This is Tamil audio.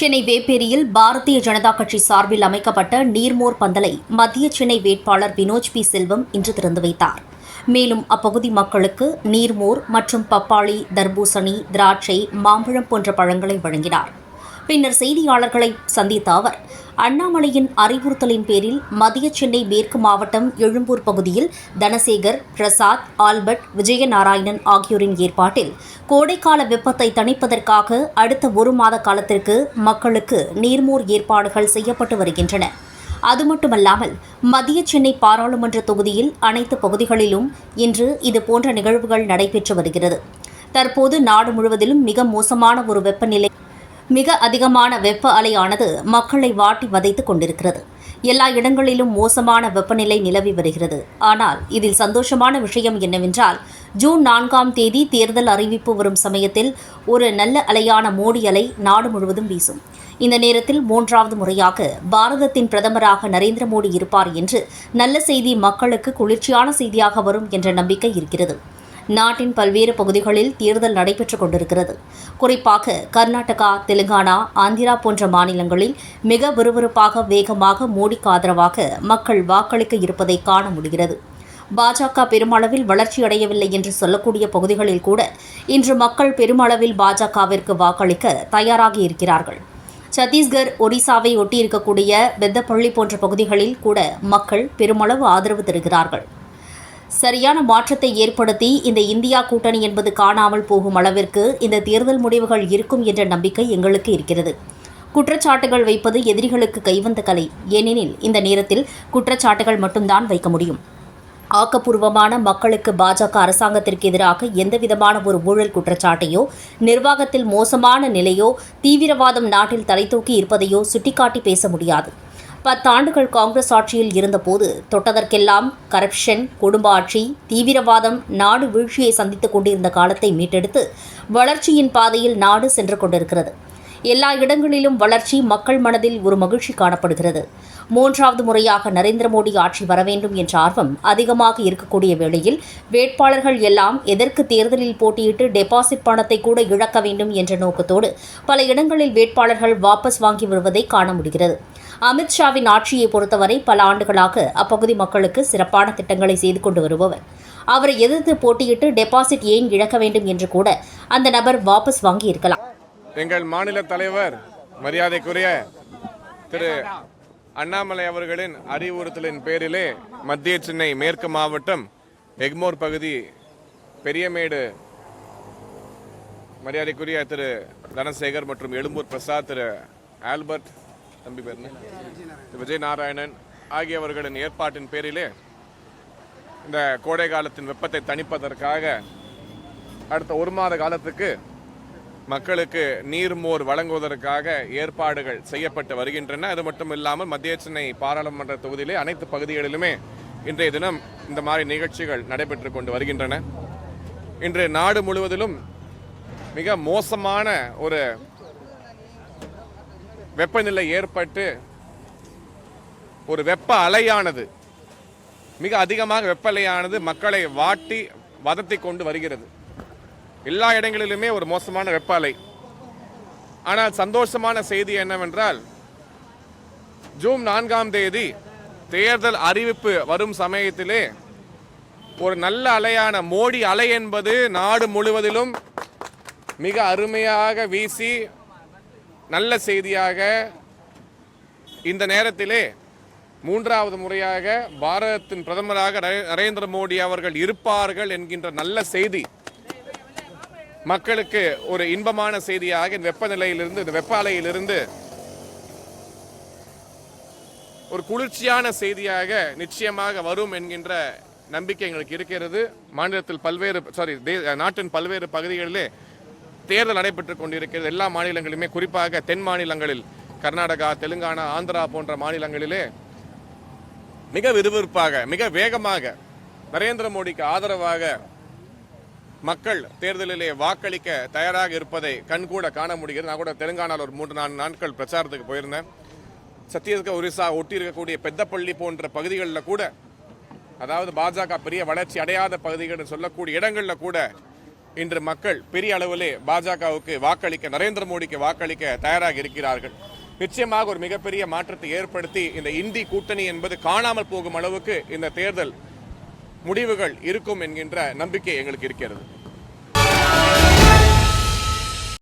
சென்னை வேப்பேரியில் பாரதிய ஜனதா கட்சி சார்பில் அமைக்கப்பட்ட நீர்மோர் பந்தலை மத்திய சென்னை வேட்பாளர் வினோஜ் பி. செல்வம் இன்று திறந்து வைத்தார். மேலும் அப்பகுதி மக்களுக்கு நீர்மோர் மற்றும் பப்பாளி தர்பூசணி திராட்சை மாம்பழம் போன்ற பழங்களை வழங்கினார். பின்னர் செய்தியாளர்களை சந்தித்த அவர் அண்ணாமலையின் அறிவுறுத்தலின் பேரில் மத்திய சென்னை மேற்கு மாவட்டம் எழும்பூர் பகுதியில் தனசேகர் பிரசாத் ஆல்பர்ட் விஜயநாராயணன் ஆகியோரின் ஏற்பாட்டில் கோடைக்கால வெப்பத்தை தணிப்பதற்காக அடுத்த ஒரு மாத காலத்திற்கு மக்களுக்கு நீர்மோர் ஏற்பாடுகள் செய்யப்பட்டு வருகின்றன. அது மட்டுமல்லாமல் மத்திய சென்னை பாராளுமன்ற தொகுதியில் அனைத்து பகுதிகளிலும் இன்று இதுபோன்ற நிகழ்வுகள் நடைபெற்று வருகிறது. தற்போது நாடு முழுவதிலும் மிக மோசமான ஒரு வெப்பநிலை மிக அதிகமான வெப்ப அலையானது மக்களை வாட்டி வதைத்துக் கொண்டிருக்கிறது. எல்லா இடங்களிலும் மோசமான வெப்பநிலை நிலவி வருகிறது. ஆனால் இதில் சந்தோஷமான விஷயம் என்னவென்றால் ஜூன் நான்காம் தேதி தேர்தல் அறிவிப்பு வரும் சமயத்தில் ஒரு நல்ல அலையான மோடி அலை நாடு முழுவதும் வீசும். இந்த நேரத்தில் மூன்றாவது முறையாக பாரதத்தின் பிரதமராக நரேந்திர மோடி இருப்பார் என்று நல்ல செய்தி மக்களுக்கு குளிர்ச்சியான செய்தியாக வரும் என்ற நம்பிக்கை இருக்கிறது. நாட்டின் பல்வேறு பகுதிகளில் தேர்தல் நடைபெற்றுக் கொண்டிருக்கிறது. குறிப்பாக கர்நாடகா தெலுங்கானா ஆந்திரா போன்ற மாநிலங்களில் மிக விறுவிறுப்பாக வேகமாக மோடிக்கு ஆதரவாக மக்கள் வாக்களிக்க இருப்பதை காண முடிகிறது. பாஜக பெருமளவில் வளர்ச்சியடையவில்லை என்று சொல்லக்கூடிய பகுதிகளில் கூட இன்று மக்கள் பெருமளவில் பாஜகவிற்கு வாக்களிக்க தயாராகி இருக்கிறார்கள். சத்தீஸ்கர் ஒடிசாவை ஒட்டியிருக்கக்கூடிய பெத்தப்பள்ளி போன்ற பகுதிகளில் கூட மக்கள் பெருமளவு ஆதரவு தருகிறார்கள். சரியான மாற்றத்தை ஏற்படுத்தி இந்த இந்தியா கூட்டணி என்பது காணாமல் போகும் அளவிற்கு இந்த தேர்தல் முடிவுகள் இருக்கும் என்ற நம்பிக்கை எங்களுக்கு இருக்கிறது. குற்றச்சாட்டுகள் வைப்பது எதிரிகளுக்கு கைவந்த கலை. ஏனெனில் இந்த நேரத்தில் குற்றச்சாட்டுகள் மட்டும்தான் வைக்க முடியும். ஆக்கப்பூர்வமான மக்களுக்கு பாஜக அரசாங்கத்திற்கு எதிராக எந்தவிதமான ஒரு ஊழல் குற்றச்சாட்டையோ நிர்வாகத்தில் மோசமான நிலையோ தீவிரவாதம் நாட்டில் தலைதூக்கி இருப்பதையோ சுட்டிக்காட்டி பேச முடியாது. பத்தாண்டுகள் காங்கிரஸ் ஆட்சியில் இருந்தபோது தொட்டதற்கெல்லாம் கரப்ஷன் குடும்ப ஆட்சி தீவிரவாதம் நாடு வீழ்ச்சியை சந்தித்துக் கொண்டிருந்த காலத்தை மீட்டெடுத்து வளர்ச்சியின் பாதையில் நாடு சென்று கொண்டிருக்கிறது. எல்லா இடங்களிலும் வளர்ச்சி மக்கள் மனதில் ஒரு மகிழ்ச்சி காணப்படுகிறது. மூன்றாவது முறையாக நரேந்திர மோடி ஆட்சி வர வேண்டும் என்ற ஆர்வம் அதிகமாக இருக்கக்கூடிய வேளையில் வேட்பாளர்கள் எல்லாம் எதற்கு தேர்தலில் போட்டியிட்டு டெபாசிட் பணத்தை கூட இழக்க வேண்டும் என்ற நோக்கத்தோடு பல இடங்களில் வேட்பாளர்கள் வாபஸ் வாங்கி வருவதை காண முடிகிறது. அமித்ஷாவின் ஆட்சியை பொறுத்தவரை பல ஆண்டுகளாக அப்பகுதி மக்களுக்கு சிறப்பான திட்டங்களை செய்து கொண்டு வருபவர். அவரை எதிர்த்து போட்டியிட்டு டெபாசிட் ஏன் இழக்க வேண்டும் என்று கூட அந்த நபர் வாபஸ் வாங்கி இருக்கலாம் எங்கள் மாநில தலைவர் மரியாதைக்குரிய திரு அண்ணாமலை அவர்களின் அறிவுறுத்தலின் பேரிலே மத்திய சென்னை மேற்கு மாவட்டம் எக்மோர் பகுதி பெரியமேடு மரியாதைக்குரிய திரு தனசேகர் மற்றும் எழும்பூர் பிரசாத் திரு ஆல்பர்ட் தம்பி பேர் விஜய் நாராயணன் ஆகியவர்களின் ஏற்பாட்டின் பேரிலே இந்த கோடை காலத்தின் வெப்பத்தை தணிப்பதற்காக அடுத்த ஒரு மாத காலத்துக்கு மக்களுக்கு நீர்மோர் வழங்குவதற்காக ஏற்பாடுகள் செய்யப்பட்டு வருகின்றன. அது மட்டும் இல்லாமல் மத்திய சென்னை பாராளுமன்ற தொகுதியிலே அனைத்து பகுதிகளிலுமே இன்றைய தினம் இந்த மாதிரி நிகழ்ச்சிகள் நடைபெற்று கொண்டு வருகின்றன. இன்று நாடு முழுவதிலும் மிக மோசமான ஒரு வெப்பநிலை ஏற்பட்டு ஒரு வெப்ப அலையானது மிக அதிகமாக வெப்ப அலையானது மக்களை வாட்டி வதத்தி கொண்டு வருகிறது. எல்லா இடங்களிலுமே ஒரு மோசமான வெப்ப அலை ஆனால் சந்தோஷமான செய்தி என்னவென்றால் ஜூன் நான்காம் தேதி தேர்தல் அறிவிப்பு வரும் சமயத்திலே ஒரு நல்ல அலையான மோடி அலை என்பது நாடு முழுவதிலும் மிக அருமையாக வீசி நல்ல செய்தியாக இந்த நேரத்திலே மூன்றாவது முறையாக பாரதத்தின் பிரதமராக நரேந்திர மோடி அவர்கள் இருப்பார்கள் என்கின்ற நல்ல செய்தி மக்களுக்கு ஒரு இன்பமான செய்தியாக இந்த வெப்பநிலையிலிருந்து இந்த வெப்ப அலையிலிருந்து ஒரு குளிர்ச்சியான செய்தியாக நிச்சயமாக வரும் என்கின்ற நம்பிக்கை எங்களுக்கு இருக்கிறது. மாநிலத்தில் பல்வேறு சாரி நாட்டின் பல்வேறு பகுதிகளிலே தேர்தல் நடைபெற்றுக் கொண்டிருக்கிறது. எல்லா மாநிலங்களிலுமே குறிப்பாக தென் மாநிலங்களில் கர்நாடகா தெலுங்கானா ஆந்திரா போன்ற மாநிலங்களிலே மிக விறுவிறுப்பாக மிக வேகமாக நரேந்திர மோடிக்கு ஆதரவாக மக்கள் தேர்தலிலே வாக்களிக்க தயாராக இருப்பதை கண்கூட காண முடிகிறது. நான் கூட தெலுங்கானாவில் ஒரு மூன்று நான்கு நாட்கள் பிரச்சாரத்துக்கு போயிருந்தேன். சத்தீஸ்கர் ஒரிசா ஒட்டி இருக்கக்கூடிய பெத்தப்பள்ளி போன்ற பகுதிகளில் கூட அதாவது பாஜக பெரிய வளர்ச்சி அடையாத பகுதிகள் சொல்லக்கூடிய இடங்களில் கூட இன்று மக்கள் பெரிய அளவிலே பாஜகவுக்கு வாக்களிக்க நரேந்திர மோடிக்கு வாக்களிக்க தயாராக இருக்கிறார்கள். நிச்சயமாக ஒரு மிகப்பெரிய மாற்றத்தை ஏற்படுத்தி இந்த இந்தி கூட்டணி என்பது காணாமல் போகும் அளவுக்கு இந்த தேர்தல் முடிவுகள் இருக்கும் என்கின்ற நம்பிக்கை எங்களுக்கு இருக்கிறது.